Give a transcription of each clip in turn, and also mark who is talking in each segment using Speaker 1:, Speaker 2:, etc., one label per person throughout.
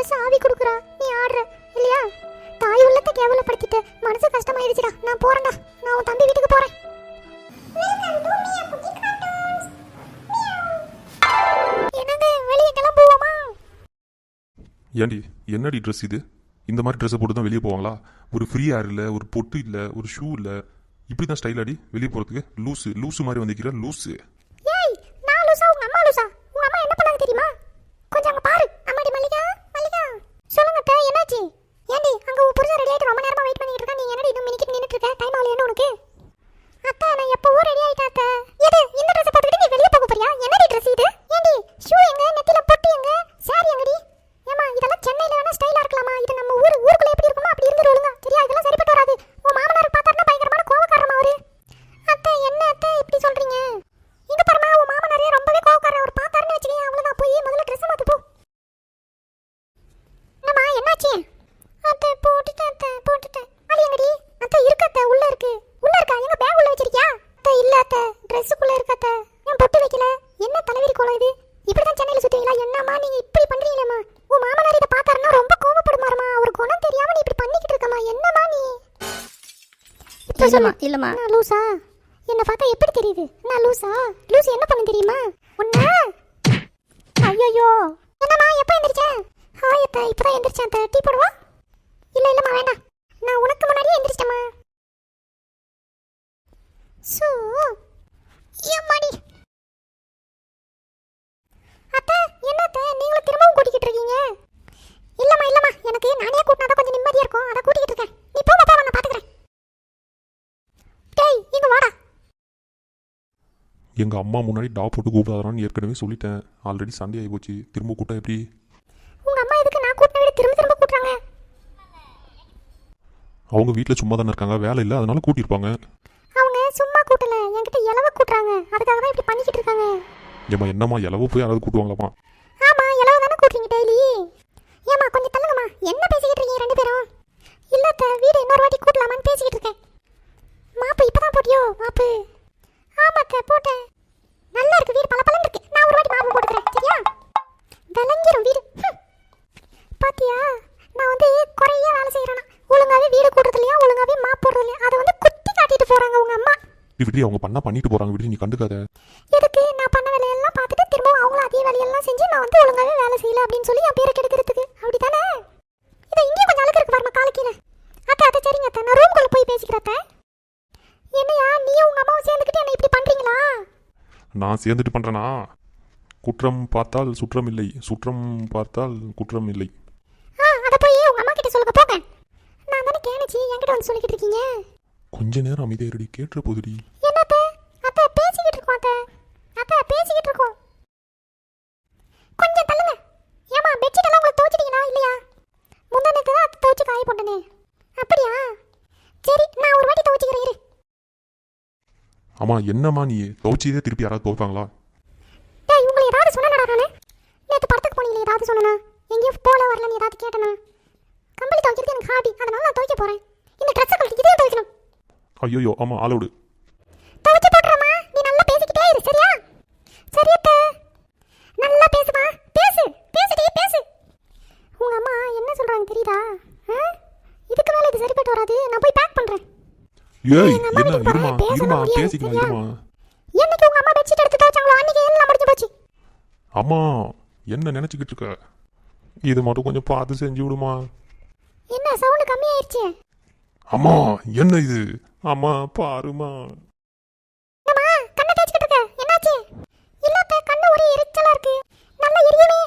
Speaker 1: வருஷம் ஆவி கொடுக்குறா நீ ஆடுற இல்லையா? தாய் உள்ளத்தை கேவலப்படுத்திட்டு மனசு கஷ்டமாயிருச்சுடா நான் போறேன்டா. நான் உன் தம்பி வீட்டுக்கு போறேன்.
Speaker 2: ஏண்டி என்னடி ட்ரெஸ் இது? இந்த மாதிரி ட்ரெஸ்ஸை போட்டு தான் வெளியே போவாங்களா? ஒரு ஃப்ரீ ஏர் இல்லை ஒரு பொட்டு இல்லை ஒரு ஷூ இல்லை. இப்படி தான் ஸ்டைல் அடி வெளியே போகிறதுக்கு லூஸு லூஸு மாதிரி வந்திருக்கிற லூஸு
Speaker 1: ஏய் நான் லூசா உங்க அம்மா லூசா? உங்க அம்மா என்ன பண்ணாங்க தெரியுமா கொஞ்சம் அங்க பாரு அம்மாடி மல்லிகா மல்லிகா சொல்லுங்க அத்தை என்னாச்சு ஏண்டி அங்க உன் புருஷன் ரெடி ஆயிட்டு ரொம்ப நேரமா வெயிட் பண்ணிட்டு இருக்கா நீ என்னடி இன்னும் மினிக்கிட்டு நின்னுட்டு இருக்க டைம் ஆகலையா உனக்கு அத்தை நான் எப்பவோ ரெடி ஆயிட்டேன் அத்தை எது இந்த ட்ரெஸ் போட்டுக்கிட்டு நீ வெளிய போக போறியா என்னடி ட்ரெஸ் இது ஏண்டி ஷூ எங்க நெத்தில பொட்டு எங்க சாரி எங்கடி ஏமா இதெல்லாம் சென்னையில வேணா ஸ்டைலா இருக்கலாமா இது நம்ம ஊர் ஊருக்குள்ள எப்படி இருக்குமோ அப்படி இருந்து ஒழுங்கா சரியா இதெல்லாம் சரிப்பட்டு வராது உன் மாமனார் பார்த்தாருன்னா பயங்கரமான கோவக்காரமா அவரு அத்தை என்ன அத்தை இப்படி சொல்றீங்க இங்க பாருமா உன் மாமனாரே ரொம்பவே கோவக்காரர் அவர் பார்த்தாருன்னு வச்சுக்கேன் அவ்வளவுதான் போய் முதல்ல ட்ரெஸ் மாத்து போ என்னம்மா என்னாச்சு அத்தை போட்டுட்டேன் அத்தை போட்டுட்டேன் அது எங்கடி அத்தை இருக்கு அத்தை உள்ள இருக்கு உள்ள இருக்கா எங்க பேக் உள்ள வச்சிருக்கியா அத்தை இல்ல அத்தை ட்ரெஸ்ஸுக்குள்ள இருக்கு அத்தை ஏன் பொட்டு வைக்கல என்ன தலைவிரி கோலம் இது இப்படிதான் சென்னையில சுத்துவீங்களா என்னம்மா நீங்க இப்படி பண்றீங்களேம்மா உன் மாமனார் இதை பார்த்தாருன்னா ரொம்ப கோவப்படுமாருமா அவர் குணம் தெரியாம நீ இப்படி பண்ணிக்கிட்டு இருக்கமா என்னம்மா நீ இப்ப
Speaker 3: இல்லம்மா
Speaker 1: சொல்லு.
Speaker 3: இல்லம்மா
Speaker 1: நான் லூசா. என்ன பார்த்தா எப்படி தெரியுது? நான் லூசா? லூஸ் என்ன பண்ண தெரியுமா? உன்ன? ஐயோ என்னம்மா எப்போ எந்திரிச்ச? ஹாய் அத்தை இப்பதான் எந்திரிச்சேன் அத்தை. டீ போடுவா? இல்ல இல்லம்மா வேண்டாம். நான் உனக்கு முன்னாடியே எந்திரிச்சிட்டேம்மா. சூ ஏம்மாடி அத்தை என்ன அத்தை? நீங்களும் திரும்பவும் கூட்டிக்கிட்டு இருக்கீங்க? இல்லம்மா இல்லம்மா. எனக்கு நானே கூட்டினா தான் கொஞ்சம் நிம்மதியா இருக்கும். அதை கூட்டிக்கிட்டு இருக்கேன். நீ நான் பாத்துக்கிறேன். டேய் இங்க வாடா.
Speaker 2: எங்கள் அம்மா முன்னாடி டா போட்டு கூப்பிடாதான்னு ஏற்கனவே சொல்லிட்டேன். ஆல்ரெடி சண்டே ஆகி போச்சு திரும்ப கூட்டா எப்படி?
Speaker 1: உங்க அம்மா எதுக்கு நான் கூட்டின விட திரும்ப திரும்ப கூட்டுறாங்க
Speaker 2: அவங்க வீட்டில் சும்மா தானே இருக்காங்க. வேலை இல்லை அதனால கூட்டியிருப்பாங்க.
Speaker 1: அவங்க சும்மா கூட்டல. என்கிட்ட இலவ கூட்டுறாங்க. அதுக்காக தான் இப்படி பண்ணிக்கிட்டு இருக்காங்க.
Speaker 2: ஏம்மா என்னம்மா இலவ போய் யாராவது கூட்டுவாங்களாம்மா?
Speaker 1: ஆமா இலவ தானே கூட்டுறீங்க டெய்லி ஏமா கொஞ்சம் தள்ளுங்கம்மா என்ன பேசிக்கிட்டு இருக்கீங்க ரெண்டு பேரும்? இல்ல அத்தை, வீடு இன்னொரு வாட்டி கூட்டலாமான்னு பேசிக்கிட்டு இருக்கேன். இப்போ இப்பதான் போட்டியோ? மாப்பு ஆமாக்க போட்டேன். நல்லா இருக்கு வீடு பல இருக்கு. நான் ஒரு வாட்டி மாவு போட்டுக்கிறேன் சரியா? விளங்கிரும் வீடு. பாத்தியா? நான் வந்து குறைய வேலை செய்கிறேன்னா ஒழுங்காவே வீடு கூட்டுறது இல்லையா? ஒழுங்காவே மாப்பு போடுறது இல்லையா? அதை வந்து குத்தி காட்டிட்டு போறாங்க உங்க அம்மா.
Speaker 2: இப்படி அவங்க பண்ணா பண்ணிட்டு போகிறாங்க விடி நீ கண்டுக்காத
Speaker 1: எதுக்கு நான் பண்ண வேலையெல்லாம் பார்த்துட்டு திரும்பவும் அவங்களும் அதே வேலையெல்லாம் செஞ்சு நான் வந்து ஒழுங்காவே வேலை செய்யல அப்படின்னு சொல்லி என் பேரை கெடுக்கிறதுக்கு அப்படிதானே இதை இங்கேயும் கொஞ்சம் அழுக்கு இருக்கு பாருமா காலு கீழே அத்தை அத்தை சரிங்க அத்தை நான் ரூம்குள்ள போய் பேசிக்கிறேன் அத்தை என்னையா நீயும் உங்க அம்மாவும் சேர்ந்துக்கிட்டு என்ன இப்படி பண்றீங்களா
Speaker 2: நான் சேர்ந்துட்டு பண்ணுறேனா குற்றம் பார்த்தால் சுற்றம் இல்லை. சுற்றம் பார்த்தால் குற்றம் இல்லை.
Speaker 1: அதை போய் உங்க அம்மா கிட்ட சொல்லுங்க போங்க. நான் தானே கேணுச்சு என்கிட்ட வந்து சொல்லிக்கிட்டு இருக்கீங்க?
Speaker 2: கொஞ்ச நேரம் அமைதியாக இருடி கேட்டுற போதுடி.
Speaker 1: என்ன அத்தை அத்தை பேசிக்கிட்டு இருக்கோம் அத்தை. அத்தை பேசிக்கிட்டு இருக்கோம் கொஞ்சம் தள்ளுங்க ஏமா பெட்ஷீட் எல்லாம் உங்களுக்கு துவைச்சிட்டீங்களா இல்லையா முந்தா நேத்து தான் அத்தை துவைச்சு காய போட்டனே அப்படியா சரி நான் ஒரு வாட்டி துவைச்சிக்கிறேன் இரு
Speaker 2: ஆமா என்னம்மா நீ? துவைச்சதே திருப்பி யாராவது துவைப்பாங்களா
Speaker 1: டேய் உங்களை ஏதாவது சொன்னேனா நானு? நேத்து படத்துக்கு போனீங்களே ஏதாவது சொன்னனா? எங்கேயும் போல வரலன்னு ஏதாவது கேட்டனா? கம்பளி துவைக்கிறது எனக்கு ஹாபி அதனால நான் துவைக்க போறேன். இந்த ட்ரெஸ்ஸை கழட்டி இதையும் துவைக்கணும்.
Speaker 2: ஐயோ ஆமாம் ஆளோடு
Speaker 1: துவைச்சு போட்டுறமா நீ நல்லா பேசிக்கிட்டே இரு சரியா? சரி அத்தை. நல்லா பேசுமா? பேசு பேசுடி பேசு. உங்க அம்மா என்ன சொல்றாங்க தெரியுதா? இதுக்கு மேல இது சரிப்பட்டு வராது. நான் போய் பேக் பண்றேன்.
Speaker 2: ஏய் என்ன இருமா இருமா பேசிக்கலாம்? இருமா.
Speaker 1: என்னைக்கு உங்க அம்மா பெட்ஷீட் எடுத்து துவைச்சாங்களோ அன்னைக்கு எல்லாம் முடிஞ்சு போச்சு.
Speaker 2: அம்மா என்ன நினச்சிக்கிட்டு இருக்க? இது மட்டும் கொஞ்சம் பார்த்து செஞ்சு விடுமா?
Speaker 1: என்ன சவுண்ட் கம்மியாயிருச்சு?
Speaker 2: அம்மா என்ன இது? அம்மா பாருமா.
Speaker 1: என்னம்மா கண்ணை தேய்ச்சிக்கிட்டு இருக்க? என்னாச்சு? இல்ல கண்ணு ஒரே எரிச்சலா இருக்கு. நல்லா எரியுமே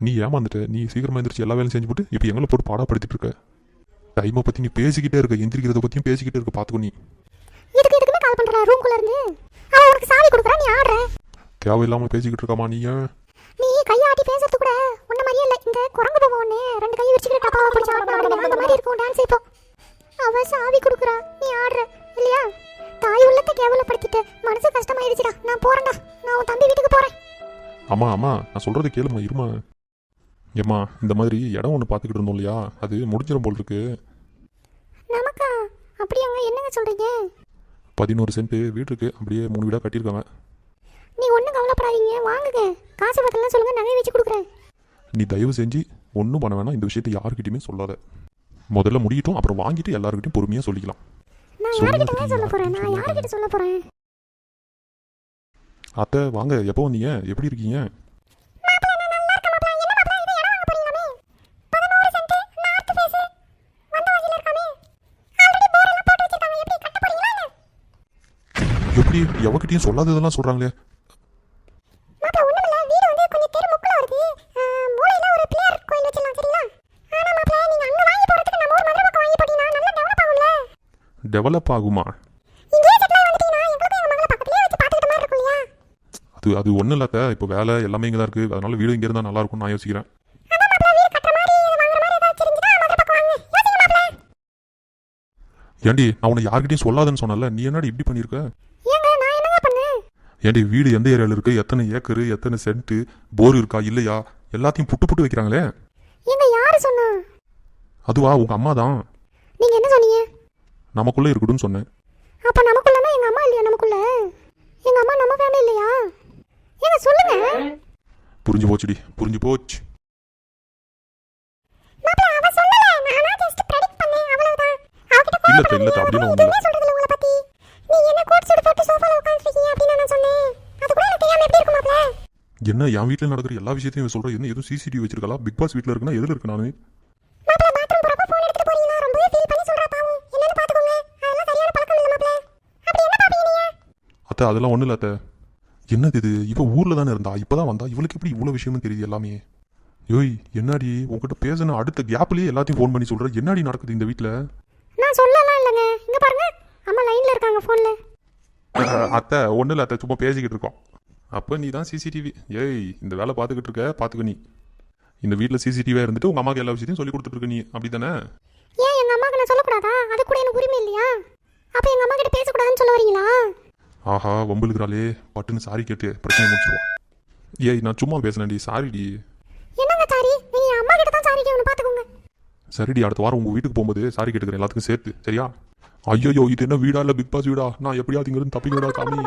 Speaker 1: நீ
Speaker 2: ஏமாந்துட்ட நீ சீக்கிரமா எந்திரிச்சு எல்லா வேலையும் செஞ்சு போட்டு இப்போ எங்களை போட்டு பாடாப்படுத்திட்டு இருக்க. டைமை பத்தி நீ பேசிக்கிட்டே இருக்க எந்திரிக்கிறத பத்தியும் பேசிக்கிட்டே இருக்க பாத்துக்கோ நீ.
Speaker 1: இதுக்கு எதுக்குமே கால் பண்றா ரூம்குள்ள இருந்து. அவ உனக்கு சாவி கொடுக்குறா நீ ஆடுற.
Speaker 2: தேவையில்லாம பேசிக்கிட்டு இருக்காமா நீ ஏன்?
Speaker 1: நீ கையாட்டி பேசுறது கூட உன்ன மாதிரியே இல்ல. இந்த குரங்கு பொம்மை ரெண்டு கையை வச்சுக்கிட்டு டப்பாவை பிடிச்சு அந்த மாதிரி இருக்கும் டான்ஸ் இப்போ. அவ சாவி கொடுக்குறா நீ ஆடுற இல்லையா? தாய் உள்ளத்தை கேவலப்படுத்திட்டு மனசு கஷ்டமாயிடுச்சுடா. நான் போறேன்டா. நான் உன் தம்பி வீட்டுக்கு போறேன்.
Speaker 2: அம்மா அம்மா நான் சொல்றது கேளுமா இருமா. ஏம்மா இந்த மாதிரி இடம் ஒன்று பார்த்துக்கிட்டு இருந்தோம் இல்லையா? அது முடிஞ்சிடும் போல் இருக்கு
Speaker 1: நமக்கா அப்படியாங்க என்னங்க சொல்றீங்க?
Speaker 2: பதினோரு சென்ட் வீடு இருக்கு அப்படியே மூணு வீடாக கட்டியிருக்காங்க.
Speaker 1: நீ ஒண்ணும் கவலைப்படாதீங்க. வாங்குங்க. காசு பத்தலாம் சொல்லுங்க. நகை வச்சு கொடுக்குறேன்.
Speaker 2: நீ தயவு செஞ்சு ஒன்றும் பண்ண வேணாம். இந்த விஷயத்தை யாருக்கிட்டையுமே சொல்லாத. முதல்ல முடியட்டும். அப்புறம் வாங்கிட்டு எல்லாருக்கிட்டையும் பொறுமையாக சொல்லிக்கலாம்.
Speaker 1: நான் யார்கிட்டங்க
Speaker 2: தெரியுமா?
Speaker 1: சொல்ல போறேன்? நான் யார்கிட்ட சொல்ல போறேன்?
Speaker 2: அத்தை வாங்க. எப்போ வந்தீங்க? எப்படி இருக்கீங்க?
Speaker 1: பக்கத்துலயே வச்சு பாத்துக்கிட்ட மாதிரி இருக்கும் இல்லையா?
Speaker 2: அது அது ஒன்றும் இல்லாத இப்போ வேலை எல்லாமே இங்கே தான் இருக்குது அதனால வீடு இங்கே இருந்தால் நல்லா இருக்கும்னு நான் யோசிக்கிறேன். ஏண்டி நான் உன்னை யார்கிட்டயும் சொல்லாதன்னு சொன்னல நீ என்னடி இப்படி பண்ணியிருக்க? ஏண்டி வீடு எந்த ஏரியாவில் இருக்குது எத்தனை ஏக்கரு? எத்தனை சென்ட்டு? போர் இருக்கா? இல்லையா? எல்லாத்தையும் புட்டு புட்டு வைக்கிறாங்களே.
Speaker 1: ஏங்க யாரு சொன்னா?
Speaker 2: அதுவா? உங்கள் அம்மா தான்.
Speaker 1: நீங்க என்ன சொன்னீங்க?
Speaker 2: நமக்குள்ளே இருக்கட்டும்னு சொன்னேன்.
Speaker 1: அப்ப நமக்குள்ளனா எங்க அம்மா இல்லையா நமக்குள்ள? எங்க அம்மா நம்ம ஃபேமிலி இல்லையா? ஏங்க சொல்லுங்க.
Speaker 2: புரிஞ்சு போச்சுடி. புரிஞ்சு போச்சு.
Speaker 1: மாப்பிள அவ சொல்லல. நானா ஜஸ்ட் ப்ரெடிக்ட் பண்ணேன். அவ்வளவுதான். அவகிட்ட
Speaker 2: இல்ல இல்ல அத்தை, அப்படிலாம் ஒண்ணும் இல்ல.
Speaker 1: என்ன என்ன
Speaker 2: என் வீட்டில் நடக்கிற எல்லா விஷயத்தையும் சொல்கிறேன் என்ன எதுவும் சிசிடிவி வச்சிருக்கா பிக் பாஸ் வீட்டில் இருக்குன்னா எதில் இருக்கு நான்? அத்தை அதெல்லாம் ஒன்றும் இல்லை அத்தை என்னது இது? இவ ஊரில் தானே இருந்தா? இப்போ தான் வந்தா? இவளுக்கு எப்படி இவ்வளோ விஷயமும் தெரியுது எல்லாமே? யோய் என்னடி? உங்ககிட்ட பேசின அடுத்த கேப்லேயே எல்லாத்தையும் ஃபோன் பண்ணி சொல்கிற என்னடி நடக்குது இந்த வீட்டில்
Speaker 1: நான் சொல்லலாம் இல்லங்க. இங்க பாருங்க. அம்மா லைன்ல இருக்காங்க போன்ல
Speaker 2: அத்தை ஒன்றும் இல்லை அத்தை. சும்மா பேசிக்கிட்டு இருக்கோம். அப்போ நீ தான் சிசிடிவி ஏய் இந்த வேலை பார்த்துக்கிட்டு இருக்க பார்த்துக்க நீ. இந்த வீட்டில் சிசிடிவியாக இருந்துட்டு உங்கள் அம்மாவுக்கு எல்லா விஷயத்தையும் சொல்லி கொடுத்துட்டு இருக்க நீ. அப்படி தானே
Speaker 1: ஏன் எங்க அம்மாக்கு நான் சொல்லக்கூடாதா? அது கூட எனக்கு உரிமை இல்லையா? அப்ப எங்க அம்மா கிட்ட பேசக்கூடாதுன்னு சொல்ல வரீங்களா?
Speaker 2: ஆஹா வம்புலுக்குறாளே பட்டுன்னு சாரி கேட்டு பிரச்சனை முடிச்சிருவோம் ஏய் நான் சும்மா பேசுனேன்டி. சாரிடி.
Speaker 1: என்னங்க சாரி? நீங்க அம்மா கிட்ட தான் சாரி கேட்கணும். பாத்துக்கோங்க
Speaker 2: சரிடி அடுத்த வாரம் உங்கள் வீட்டுக்கு போகும்போது சாரி கேட்டுக்கிறேன். எல்லாத்துக்கும் சேர்த்து சரியா? ஐயோ இது என்ன வீடா இல்லை பிக் பாஸ் வீடா? நான் எப்படியாவது இங்கிருந்து தப்பிக்க விடா சாமி.